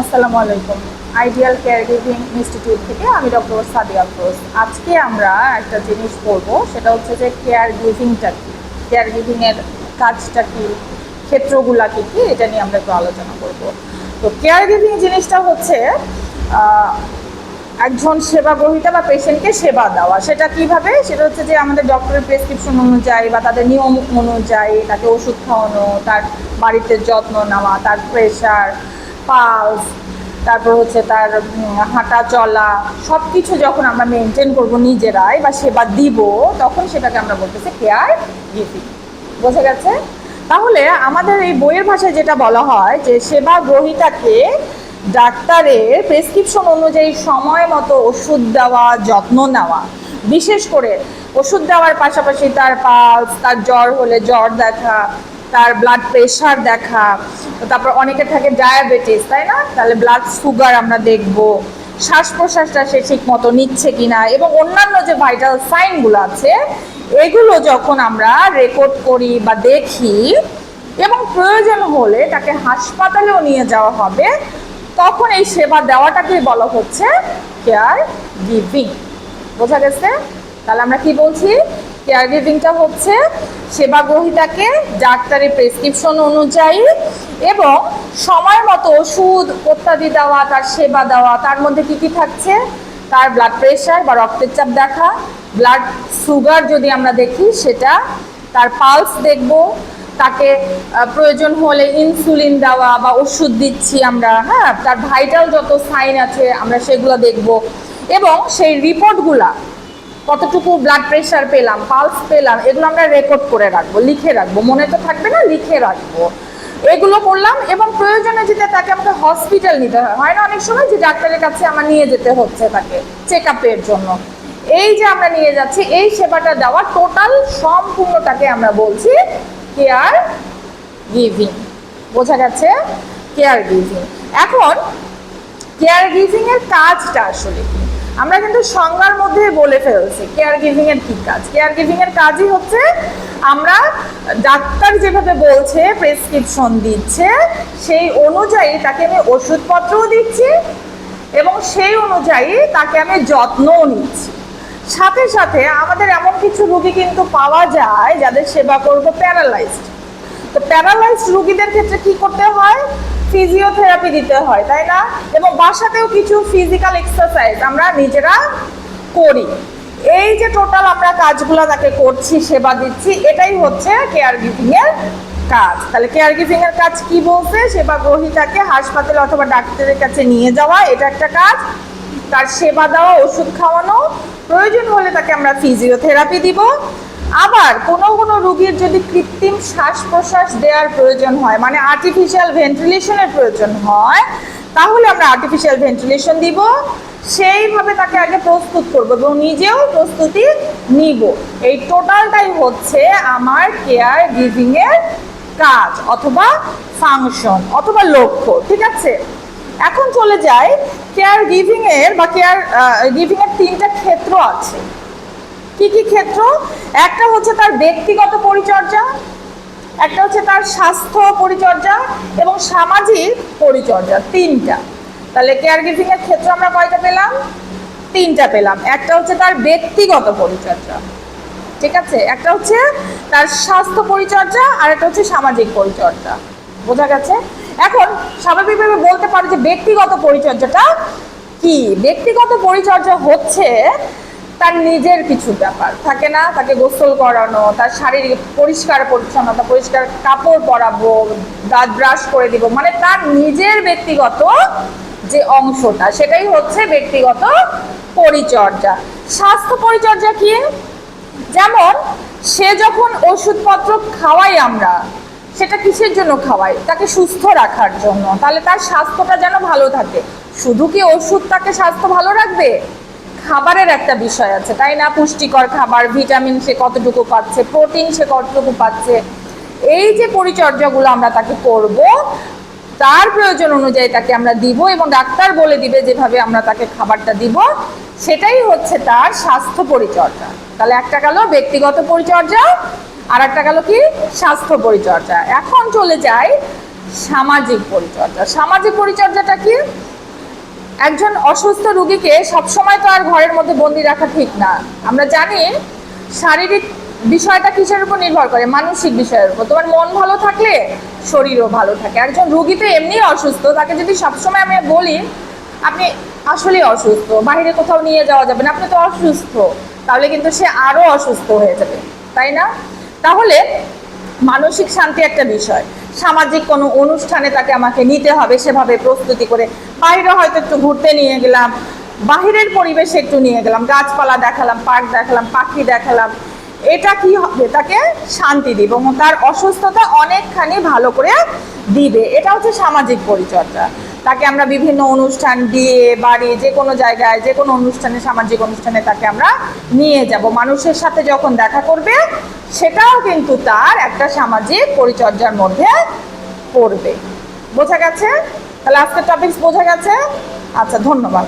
আসসালামু আলাইকুম। Ideal care giving institute থেকে আমি ডক্টর সাদিয়া ফরোজ আজকে আমরা একটা জিনিস বলব, সেটা হচ্ছে যে কেয়ার গিভিংটা কি? কেয়ার গিভিংয়ের কাজটা কি? ক্ষেত্রগুলা কি কি? এটা নিয়ে আমরা একটু আলোচনা করব। তো কেয়ার গিভিং জিনিসটা হচ্ছে একজন সেবা গ্রহীতা বা পেশেন্টকে সেবা দেওয়া। সেটা কীভাবে? সেটা হচ্ছে যে আমাদের ডক্টরের প্রেসক্রিপশন অনুযায়ী বা তাদের নিয়ম অনুযায়ী তাকে ওষুধ খাওয়ানো, তার বাড়িতে যত্ন নেওয়া, তার প্রেশার পালস, তারপর হচ্ছে তার হাঁটা চলা সব কিছু যখন আমরা মেনটেন করব নিজেরাই বা সেবা দিব, তখন সেটাকে আমরা বলতেছি কেয়ার গিভিং বোঝা গেছে? তাহলে আমাদের এই বইয়ের ভাষায় যেটা বলা হয় যে সেবা গ্রহীতাকে ডাক্তারের প্রেসক্রিপশন অনুযায়ী সময় মতো ওষুধ দেওয়া, যত্ন নেওয়া। বিশেষ করে ওষুধ দেওয়ার পাশাপাশি তার পালস, তার জ্বর হলে জ্বর দেখা তার ব্লাড প্রেশার দেখা, তারপর অনেকে থাকে ডায়াবেটিস তাই না? তাহলে ব্লাড সুগার আমরা দেখব শ্বাস প্রশ্বাসটা সে ঠিক মতো নিচ্ছে কিনা, এবং অন্যান্য যে ভাইটাল সাইনগুলো আছে, এগুলো যখন আমরা রেকর্ড করি বা দেখি, এবং প্রয়োজন হলে তাকে হাসপাতালেও নিয়ে যাওয়া হবে, তখন এই সেবা দেওয়াটাকেই বলা হচ্ছে কেয়ার গিভিং বোঝা গেছে? তাহলে আমরা কি বলছি? কেয়ার গিভিংটা হচ্ছে সেবা গ্রহীতাকে ডাক্তারের প্রেসক্রিপশন অনুযায়ী এবং সময় মতো ওষুধ ইত্যাদি দেওয়া, তার সেবা দেওয়া, তার মধ্যে কি কি থাকছে? তার ব্লাড প্রেশার বা রক্তের চাপ দেখা ব্লাড সুগার যদি আমরা দেখি, সেটা তার পালস দেখব, তাকে প্রয়োজন হলে ইনসুলিন দেওয়া বা ওষুধ দিচ্ছি আমরা হ্যাঁ? তার ভাইটাল যত সাইন আছে, আমরা সেগুলো দেখব। এবং সেই রিপোর্টগুলা কতটুকু ব্লাড প্রেশার পেলাম পালস পেলাম, এগুলো আমরা রেকর্ড করে রাখব, লিখে রাখব, মনে তো থাকবে না, লিখে রাখব। এগুলো করলাম এবং প্রয়োজনে যেতে তাকে আমাকে হসপিটাল নিতে হয় হয় না অনেক সময় যে ডাক্তারের কাছে আমার নিয়ে যেতে হচ্ছে তাকে চেক আপের জন্য। এই যে আমরা নিয়ে যাচ্ছি, এই সেবাটা দেওয়া টোটাল সম্পূর্ণটাকে আমরা বলছি কেয়ার গিভিং বোঝা গেছে? কেয়ার গিভিং এখন কেয়ার গিভিং এর কাজটা আসলে কি? আমরা কিন্তু সংজ্ঞার মধ্যে বলে ফেলছি কেয়ার গিভিং এর কি কাজ? কেয়ার গিভিং এর কাজই হচ্ছে আমরা ডাক্তার যেভাবে বলছে প্রেসক্রিপশন দিচ্ছে, সেই অনুযায়ী তাকে আমি ওষুধপত্রও দিচ্ছি এবং সেই অনুযায়ী তাকে আমি যত্নও নিচ্ছি। সাথে সাথে আমাদের এমন কিছু রুগী কিন্তু পাওয়া যায় যাদের সেবা করব প্যারালাইজড তো প্যারালাইজড রুগীদের ক্ষেত্রে কি করতে হয়? ফিজিওথেরাপি দিতে হয়, তাই না? এবং বাসাতেও কিছু ফিজিক্যাল এক্সারসাইজ আমরা নিজেরা করি। এই যে টোটাল আমরা কাজগুলো তাকে করছি, সেবা দিচ্ছি, এটাই হচ্ছে কেয়ার গিভিং এর কাজ। তাহলে কেয়ার গিভিং এর কাজ কি বলছে? সেবা গ্রহীতাকে হাসপাতালে অথবা ডাক্তারের কাছে নিয়ে যাওয়া, এটা একটা কাজ। তার সেবা দেওয়া, ওষুধ খাওয়ানো, প্রয়োজন হলে তাকে আমরা ফিজিওথেরাপি দিব। আবার কোনো কোনো রোগীর যদি কৃত্রিম শ্বাস প্রশ্বাস দেওয়ার প্রয়োজন হয় মানে আর্টিফিশিয়াল ভেন্টিলেশনের প্রয়োজন হয়, তাহলে আমরা আর্টিফিশিয়াল ভেন্টিলেশন দিব। সেইভাবে তাকে আগে প্রস্তুত করব এবং নিজেও প্রস্তুতি নিব। এই টোটালটাই হচ্ছে আমার কেয়ার গিভিং এর কাজ অথবা ফাংশন অথবা লক্ষ্য, ঠিক আছে? এখন চলে যাই কেয়ার গিভিং এর বা কেয়ার গিভিং এর তিনটা ক্ষেত্র আছে। কি কি ক্ষেত্র? একটা হচ্ছে তার ব্যক্তিগত পরিচর্যা, একটা হচ্ছে তার স্বাস্থ্য পরিচর্যা এবং সামাজিক পরিচর্যা, তিনটা। তাহলে কেয়ার গিভিং এর ক্ষেত্র আমরা কয়টা পেলাম? তিনটা পেলাম। একটা হচ্ছে তার ব্যক্তিগত পরিচর্যা, ঠিক আছে? একটা হচ্ছে তার স্বাস্থ্য পরিচর্যা আর একটা হচ্ছে সামাজিক পরিচর্যা। বোঝা গেছে? এখন স্বাভাবিকভাবে বলতে পারো যে ব্যক্তিগত পরিচর্যাটা কি? ব্যক্তিগত পরিচর্যা হচ্ছে তার নিজের কিছু ব্যাপার। থাকে না? তাকে গোসল করানো, তার শারীরিক পরিষ্কার পরিচ্ছন্নতা, পরিষ্কার কাপড় পরাবো, দাঁত ব্রাশ করে দিব। মানে তার নিজের ব্যক্তিগত যে অংশটা, সেটাই হচ্ছে ব্যক্তিগত পরিচর্যা। স্বাস্থ্য পরিচর্যা কি? যেমন, সে যখন ওষুধপত্র খাওয়াই আমরা, সেটা কিসের জন্য খাওয়াই? তাকে সুস্থ রাখার জন্য। তাহলে তার স্বাস্থ্যটা যেন ভালো থাকে। শুধু কি ওষুধ তাকে স্বাস্থ্য ভালো রাখবে? খাবারের একটা বিষয় আছে, তাই না? পুষ্টিকর খাবার, ভিটামিন সে কতটুকু পাচ্ছে, প্রোটিন সে কতটুকু পাচ্ছে। এই যে পরিচর্যাগুলো আমরা তাকে করব, তার প্রয়োজন অনুযায়ী তাকে আমরা দিব এবং ডাক্তার বলে দিবে যেভাবে আমরা তাকে খাবারটা দিব। সেটাই হচ্ছে তার স্বাস্থ্য পরিচর্যা। তাহলে একটা গেল ব্যক্তিগত পরিচর্যা আর একটা গেল কি? স্বাস্থ্য পরিচর্যা। এখন চলে যাই সামাজিক পরিচর্যা। সামাজিক পরিচর্যাটা কি? একজন অসুস্থ রুগীকে সবসময় তো আর ঘরের মধ্যে বন্দি রাখা ঠিক না। আমরা জানি শারীরিক বিষয়টা কিসের উপর নির্ভর করে? মানসিক বিষয়ের উপর। তোমার মন ভালো থাকলে শরীরও ভালো থাকে। একজন রুগী তো এমনি অসুস্থ। তাকে যদি সবসময় আমি বলি, আপনি আসলে অসুস্থ, বাইরে কোথাও নিয়ে যাওয়া যাবে না, আপনি তো অসুস্থ। তাহলে কিন্তু সে আরও অসুস্থ হয়ে যাবে, তাই না? তাহলে মানসিক শান্তি একটা বিষয়। সামাজিক কোনো অনুষ্ঠানে তাকে আমাকে নিতে হবে, সেভাবে প্রস্তুতি করে বাইরে হয়তো একটু ঘুরতে নিয়ে গেলাম, বাহিরের পরিবেশে একটু নিয়ে গেলাম, গাছপালা দেখালাম, পার্ক দেখালাম, পাখি দেখালাম। এটা কি হবে? তাকে শান্তি দিবে এবং তার অসুস্থতা অনেকখানি ভালো করে দিবে। এটা হচ্ছে সামাজিক পরিচর্যা। তাকে আমরা বিভিন্ন অনুষ্ঠান, বিয়ে, বাড়ি, যে কোনো জায়গায়, যে কোনো অনুষ্ঠানে, সামাজিক অনুষ্ঠানে তাকে আমরা নিয়ে যাব। মানুষের সাথে যখন দেখা করবে সেটাও কিন্তু তার একটা সামাজিক পরিচর্যার মধ্যে পড়বে। বোঝা গেছে? তাহলে আজকের টপিকস বোঝা গেছে? আচ্ছা ধন্যবাদ।